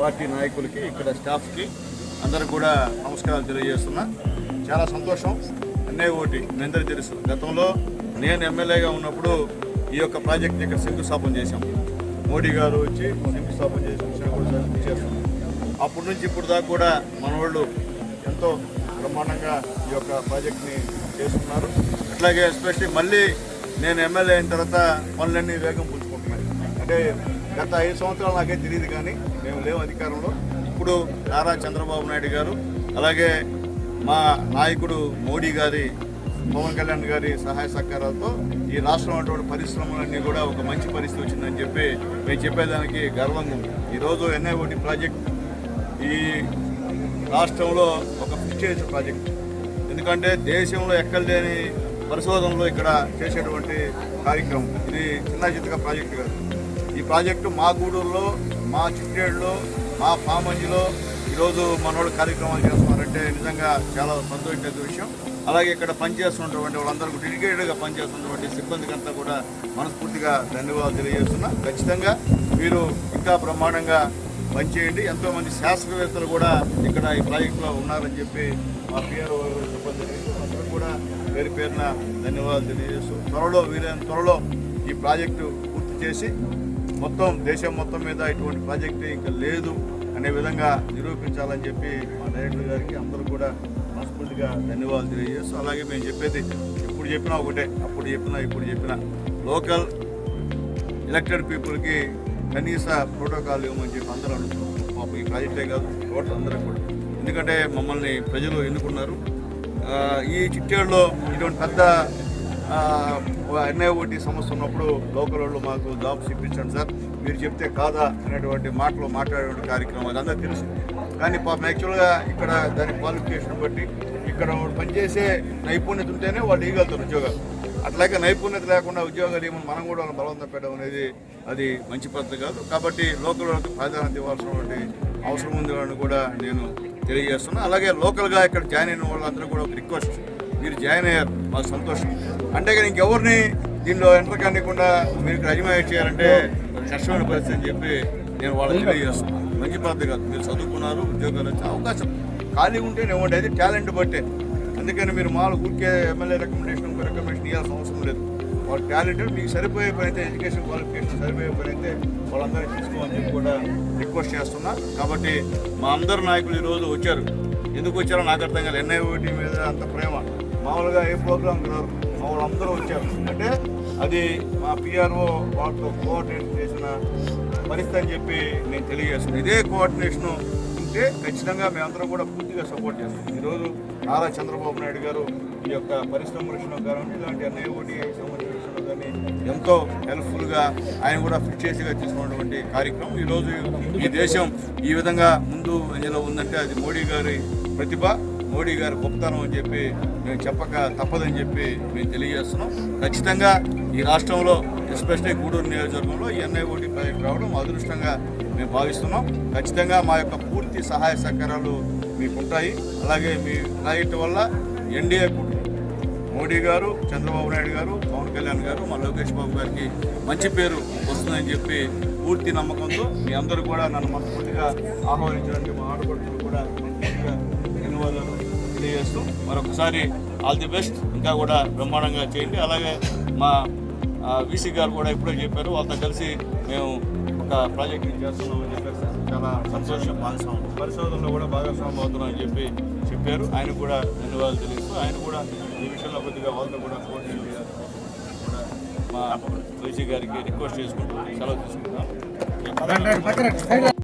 Party నాయకులకి ఇక్కడ స్టాఫ్కి అందరూ కూడా నమస్కారాలు తెలియజేస్తున్నా. చాలా సంతోషం. అన్నే ఓటి మీ అందరికీ తెలుసు. గతంలో నేను ఎమ్మెల్యేగా ఉన్నప్పుడు ఈ యొక్క ప్రాజెక్ట్ని ఇక్కడ శంకుస్థాపన చేశాం. మోడీ గారు వచ్చి శంకుస్థాపన చేసి కూడా చేస్తున్నాం అప్పటి నుంచి ఇప్పుడు దాకా కూడా మన వాళ్ళు ఎంతో బ్రహ్మాండంగా ఈ యొక్క ప్రాజెక్ట్ని చేస్తున్నారు. అట్లాగే ఎస్పెషలీ మళ్ళీ నేను ఎమ్మెల్యే అయిన తర్వాత పనులన్నీ వేగం పుంజుకుంటున్నాయి. అంటే గత ఐదు సంవత్సరాలు నాకే తెలియదు కానీ మేము లేవు అధికారంలో. ఇప్పుడు నారా చంద్రబాబు నాయుడు గారు అలాగే మా నాయకుడు మోడీ గారి పవన్ కళ్యాణ్ గారి సహాయ సహకారాలతో ఈ రాష్ట్రం అటువంటి పరిశ్రమలన్నీ కూడా ఒక మంచి పరిస్థితి వచ్చిందని చెప్పి మేము చెప్పేదానికి గర్వంగా ఉంది. ఈరోజు ఎన్ఐఓటి ప్రాజెక్ట్ ఈ రాష్ట్రంలో ఒక ప్రిస్టేజ్ ప్రాజెక్ట్. ఎందుకంటే దేశంలో ఎక్కడ లేని పరిశోధనలో ఇక్కడ చేసేటువంటి కార్యక్రమం. ఇది చిన్న చిత్తగా ప్రాజెక్టు కాదు. ప్రాజెక్టు మా గూడూరులో మా చిట్టేడులో మా పామంజిలో ఈరోజు మనోళ్ళు కార్యక్రమాలు చేస్తున్నారంటే నిజంగా చాలా సంతోషించే విషయం. అలాగే ఇక్కడ పనిచేస్తున్నటువంటి వాళ్ళందరూ డెడికేటెడ్గా పనిచేస్తున్నటువంటి సిబ్బందికి అంతా కూడా మనస్ఫూర్తిగా ధన్యవాదాలు తెలియజేస్తున్నా. ఖచ్చితంగా మీరు ఇంకా బ్రహ్మాండంగా పనిచేయండి. ఎంతోమంది శాస్త్రవేత్తలు కూడా ఇక్కడ ఈ ప్రాజెక్టులో ఉన్నారని చెప్పి మా పిఆర్ సిబ్బంది అందరూ కూడా పేరు పేరున ధన్యవాదాలు తెలియజేస్తూ త్వరలో వీలైన త్వరలో ఈ ప్రాజెక్టు పూర్తి చేసి మొత్తం దేశం మొత్తం మీద ఇటువంటి ప్రాజెక్టు ఇంకా లేదు అనే విధంగా నిరూపించాలని చెప్పి మా డైరెక్టర్ గారికి అందరూ కూడా మనస్ఫూర్తిగా ధన్యవాదాలు తెలియజేస్తూ అలాగే మేము చెప్పేది ఇప్పుడు చెప్పినా ఒకటే అప్పుడు చెప్పినా ఇప్పుడు చెప్పినా. లోకల్ ఎలక్టెడ్ పీపుల్కి కనీస ప్రోటోకాల్ ఇవ్వమని చెప్పి అందరూ అడుగుతున్నాం. మాకు ఈ ప్రాజెక్టే కాదు టోటల్ అందరూ కూడా. ఎందుకంటే మమ్మల్ని ప్రజలు ఎన్నుకున్నారు. ఈ చిట్టేడులో ఇటువంటి పెద్ద ఎన్ఐఓటి సమస్య ఉన్నప్పుడు లోకల్ వాళ్ళు మాకు జాబ్స్ ఇప్పించండి సార్. మీరు చెప్తే కాదా అనేటువంటి మాటలు మాట్లాడే కార్యక్రమం అదంతా తెలుసు. కానీ పాపం యాక్చువల్గా ఇక్కడ దాని క్వాలిఫికేషన్ బట్టి ఇక్కడ పనిచేసే నైపుణ్యత ఉంటేనే వాళ్ళు ఇవ్వగలుగుతారు ఉద్యోగాలు. అట్లాగే నైపుణ్యత లేకుండా ఉద్యోగాలు ఏమో మనం కూడా వాళ్ళని బలవంతం పెట్టడం అనేది అది మంచి పద్ధతి కాదు. కాబట్టి లోకల్ వాళ్ళకి ప్రాధాన్యత ఇవ్వాల్సినటువంటి అవసరం ఉంది అని కూడా నేను తెలియజేస్తున్నాను అలాగే లోకల్గా ఇక్కడ జాయిన్ అయిన వాళ్ళందరూ కూడా ఒక రిక్వెస్ట్. మీరు జాయిన్ అయ్యారు మాకు సంతోషం. అంటే కానీ ఇంకెవరిని దీనిలో ఎంటర్ కానికుండా మీరు అజమాయిట్ చేయాలంటే కష్టమైన పరిస్థితి అని చెప్పి నేను వాళ్ళకి తెలియజేస్తున్నాను. మంచి పద్ధతి కాదు. మీరు చదువుకున్నారు ఉద్యోగాలు వచ్చే అవకాశం. ఖాళీ ఉంటే ఇవ్వండి అది టాలెంట్ బట్టే. అందుకని మీరు మాలు ఊరికే ఎమ్మెల్యే రికమెండేషన్ రికమెండేషన్ ఇవ్వాల్సిన అవసరం లేదు. వాళ్ళ టాలెంట్ మీకు సరిపోయే పని అయితే ఎడ్యుకేషన్ క్వాలిఫికేషన్ సరిపోయే పని అయితే వాళ్ళందరినీ తీసుకోమని చెప్పి కూడా రిక్వెస్ట్ చేస్తున్నా. కాబట్టి మా అందరు నాయకులు ఈరోజు వచ్చారు. ఎందుకు వచ్చారో నాకు అర్థం కాదు ఎన్ఐఓటి మీద అంత ప్రేమ. మామూలుగా ఏ ప్రోగ్రామ్ మామూలు మా వాళ్ళందరూ వచ్చారు. అంటే అది మా పిఆర్ఓ వాళ్ళతో కోఆర్డినేట్ చేసిన పరిస్థితి అని చెప్పి నేను తెలియజేస్తున్నాను ఇదే కోఆర్డినేషన్ ఉంటే ఖచ్చితంగా మేమందరం కూడా పూర్తిగా సపోర్ట్ చేస్తాం. ఈరోజు నారా చంద్రబాబు నాయుడు గారు ఈ యొక్క పరిశ్రమ విషయంలో కానీ ఇలాంటి ఎన్ఐఓటి సంబంధించిన విషయంలో కానీ ఎంతో హెల్ప్ఫుల్గా ఆయన కూడా ఫిట్ తీసుకున్నటువంటి కార్యక్రమం. ఈరోజు ఈ దేశం ఈ విధంగా ముందు అంజలో ఉందంటే అది మోడీ గారి ప్రతిభ. మోడీ గారు గొప్పతనం అని చెప్పి మేము చెప్పక తప్పదని చెప్పి మేము తెలియజేస్తున్నాం. ఖచ్చితంగా ఈ రాష్ట్రంలో ఎస్పెషల్లీ గూడూరు నియోజకవర్గంలో ఈ ఎన్ఐఓటి ప్రాజెక్ట్ రావడం అదృష్టంగా మేము భావిస్తున్నాం. ఖచ్చితంగా మా యొక్క పూర్తి సహాయ సహకారాలు మీకు ఉంటాయి అలాగే మీ ప్రాజెక్టు వల్ల ఎన్డీఏ మోడీ గారు చంద్రబాబు నాయుడు గారు పవన్ కళ్యాణ్ గారు మా లోకేష్ బాబు గారికి మంచి పేరు వస్తుందని చెప్పి పూర్తి నమ్మకంతో మీ అందరూ కూడా నన్ను మనస్ఫూర్తిగా ఆహ్వానించడానికి మా ఆడపడుతులు కూడా ధన్యవాదాలు తెలియజేస్తూ మరొకసారి ఆల్ ది బెస్ట్ ఇంకా కూడా బ్రహ్మాండంగా చేయండి. అలాగే మా వీసీ గారు కూడా ఇప్పుడే చెప్పారు. వాళ్ళతో కలిసి మేము ఒక ప్రాజెక్ట్ చేస్తున్నామని చెప్పారు చాలా సంతోషం. భాగస్వామ్యం పరిశోధనలో కూడా భాగస్వామ్యం అవుతున్నామని చెప్పి చెప్పారు. ఆయన కూడా ధన్యవాదాలు తెలియజేస్తూ ఆయన కూడా ఈ విషయంలో కొద్దిగా వాళ్ళతో కూడా కోఆర్డినేట్ చేయాలి కూడా మా వీసీ గారికి రిక్వెస్ట్ చేసుకుంటూ సెలవు తీసుకుంటాం